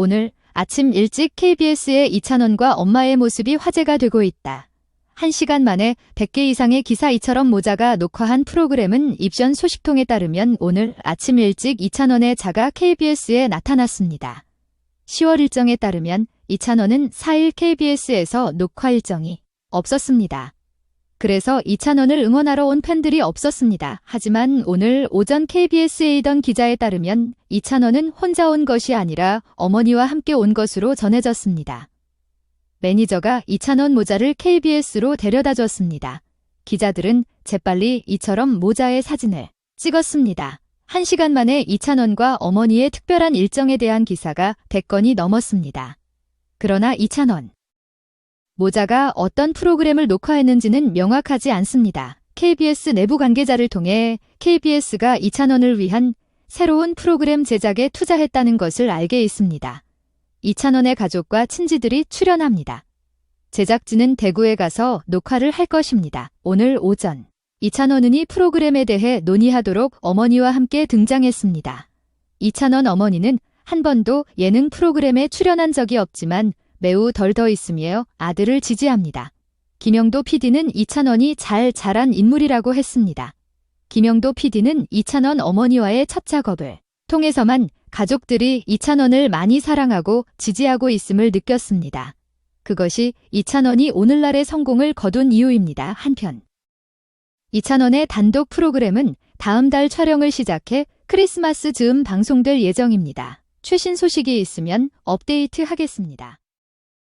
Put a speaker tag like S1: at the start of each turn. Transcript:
S1: 오늘 아침 일찍 KBS의 이찬원과 엄마의 모습이 화제가 되고 있다. 1시간 만에 100개 이상의 기사 이처럼 모자가 녹화한 프로그램은 입션 소식통에 따르면 오늘 아침 일찍 이찬원의 자가 KBS에 나타났습니다. 10월 일정에 따르면 이찬원은 4일 KBS에서 녹화 일정이 없었습니다. 그래서 이찬원을 응원하러 온 팬들이 없었습니다. 하지만 오늘 오전 KBS에 있던 기자에 따르면 이찬원은 혼자 온 것이 아니라 어머니와 함께 온 것으로 전해졌습니다. 매니저가 이찬원 모자를 KBS로 데려다 줬습니다. 기자들은 재빨리 이처럼 모자의 사진을 찍었습니다. 1시간 만에 이찬원과 어머니의 특별한 일정에 대한 기사가 100건이 넘었습니다. 그러나 이찬원 모자가 어떤 프로그램을 녹화했는지는 명확하지 않습니다. KBS 내부 관계자를 통해 KBS가 이찬원을 위한 새로운 프로그램 제작에 투자했다는 것을 알게 있습니다. 이찬원의 가족과 친지들이 출연합니다. 제작진은 대구에 가서 녹화를 할 것입니다. 오늘 오전 이찬원은 이 프로그램에 대해 논의하도록 어머니와 함께 등장했습니다. 이찬원 어머니는 한 번도 예능 프로그램에 출연한 적이 없지만 매우 덜더 있으며 아들을 지지합니다. 김영도 PD는 이찬원이 잘 자란 인물이라고 했습니다. 김영도 PD는 이찬원 어머니와의 첫 작업을 통해서만 가족들이 이찬원을 많이 사랑하고 지지하고 있음을 느꼈습니다. 그것이 이찬원이 오늘날의 성공을 거둔 이유입니다. 한편 이찬원의 단독 프로그램은 다음 달 촬영을 시작해 크리스마스 즈음 방송될 예정입니다. 최신 소식이 있으면 업데이트 하겠습니다.